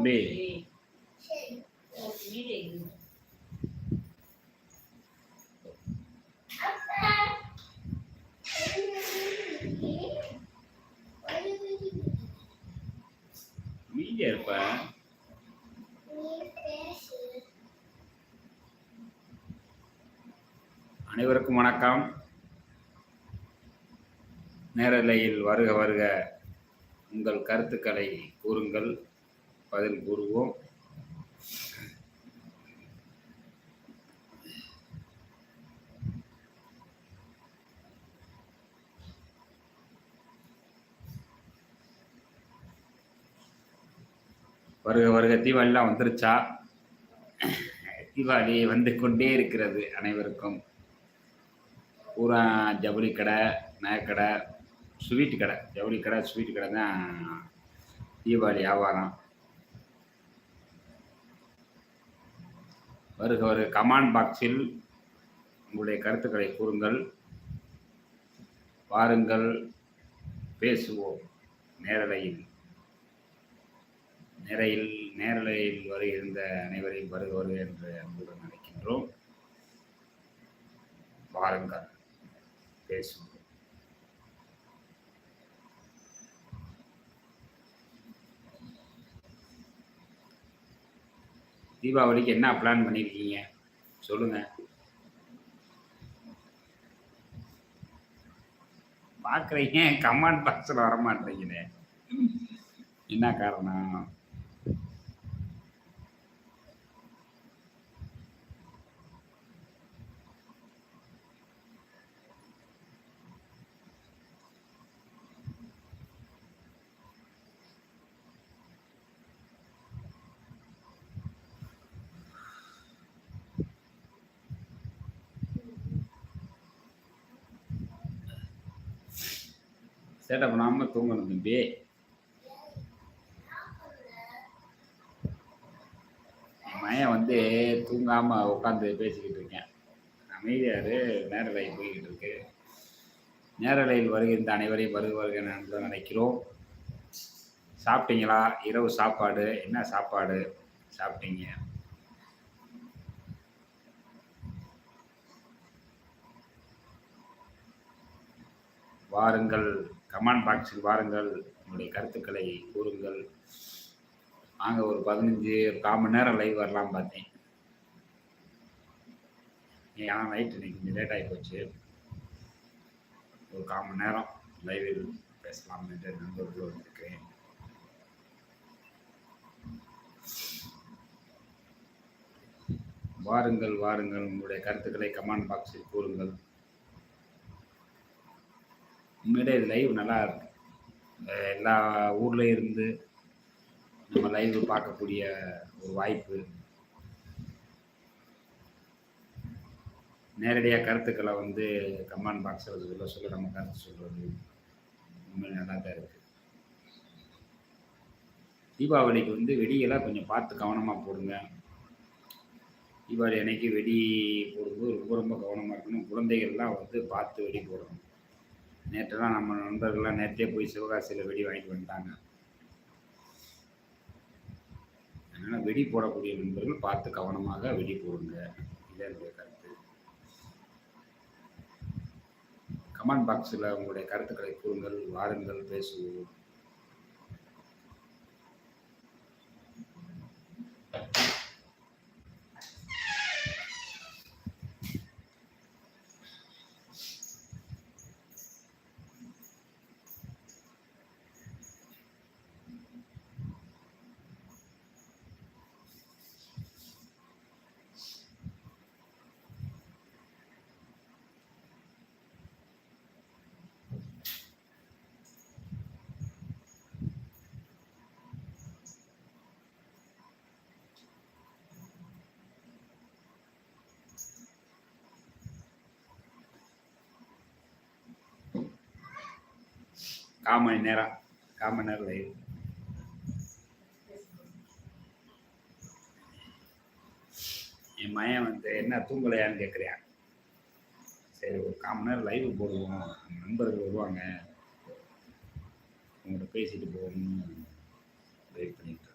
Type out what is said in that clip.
தம்பி மீதியா இருப்ப அனைவருக்கும் வணக்கம். நேரலையில் வருக வருக. உங்கள் கருத்துக்களை கூறுங்கள். பதில் கூறுவோம். வருக வருக தீபாவளிலாம் வந்துருச்சா? தீபாவளி வந்து கொண்டே இருக்கிறது அனைவருக்கும். பூரா ஜவுளி கடை நகைக்கடை ஸ்வீட் கடை. ஜவுளி கடை ஸ்வீட் கடை தான் தீபாவளி வியாபாரம். வருக வருக. கமாண்ட் பாக்ஸில் உங்களுடைய கருத்துக்களை கூறுங்கள். வாருங்கள். பேசுவோம். நேரலையில். நிறையில் நேரலையில் வருகின்ற அனைவரையும் வருக வருக என்று அன்புடன் நினைக்கின்றோம் வாருங்கள். பேசுவோம். தீபாவளிக்கு என்ன பிளான் பண்ணியிருக்கீங்க சொல்லுங்க. பார்க்குறீங்க கமாண்ட் பாக்ஸில் வர மாட்டேங்கிறேன் என்ன காரணம்? சேட்டை பண்ணாமல் தூங்கணும் தம்பி. மயன் வந்து தூங்காமல் உட்காந்து பேசிக்கிட்டு இருக்கேன். அமைதியாரு நேரலை போய்கிட்டு இருக்கு. நேரலையில் வருகின்ற அனைவரையும் வருக வருக என்று நினைக்கிறோம். சாப்பிட்டீங்களா? இரவு சாப்பாடு. என்ன சாப்பாடு? சாப்பிட்டீங்க? வாருங்கள். கமெண்ட் பாக்ஸில் வாருங்கள். உங்களுடைய கருத்துக்களை கூறுங்கள். வாங்க ஒரு பதினஞ்சு கால் மணி நேரம் லைவ் வரலாம் பார்த்தேன். ஏன்னா நைட்டு இன்னைக்கு கொஞ்சம் லேட் ஆகி போச்சு. ஒரு கால் மணி நேரம் லைவில் பேசலாம் என்று நண்பர்கள் வந்திருக்கிறேன். வாருங்கள் வாருங்கள். உங்களுடைய கருத்துக்களை கமெண்ட் பாக்ஸில் கூறுங்கள். உண்மையிலே லைவ் நல்லா இருக்கு எல்லா ஊரில் இருந்து நம்ம லைவ் பார்க்கக்கூடிய ஒரு வாய்ப்பு. நேரடியாக கருத்துக்களை வந்து கமெண்ட் பாக்ஸில் சொல்ல சொல்ல நம்ம கருத்து சொல்கிறது உண்மையில நல்லா தான் இருக்குது தீபாவளிக்கு வந்து வெடியெல்லாம் கொஞ்சம் பார்த்து கவனமாக போடுங்க. தீபாவளி அன்னைக்கு வெடி போடும்போது ரொம்ப ரொம்ப கவனமாக இருக்கணும். குழந்தைகள்லாம் வந்து பார்த்து வெடி போடணும். நேற்றுலாம் நம்ம நண்பர்கள்லாம் நேற்றே போய் சிவகாசியில் வெடி வாங்கிட்டு வந்துட்டாங்க. அதனால் வெடி போடக்கூடிய நண்பர்கள் பார்த்து கவனமாக வெடி போடுங்க. இதான் என்னுடைய கருத்து. கமெண்ட் பாக்ஸில் உங்களுடைய கருத்துக்களை கூறுங்கள் வாருங்கள் பேசுவோம். கால் மணி நேரம் கால் மணி நேரம் லைவ் என் மயன் வந்து என்ன தூங்கலையான்னு கேட்குறியான் சரி ஒரு கால் மணி நேரம் லைவ் போடுவோம் நண்பர்கள் வருவாங்க உங்கள்கிட்ட பேசிட்டு போகணும்னு வெயிட் பண்ணிட்டு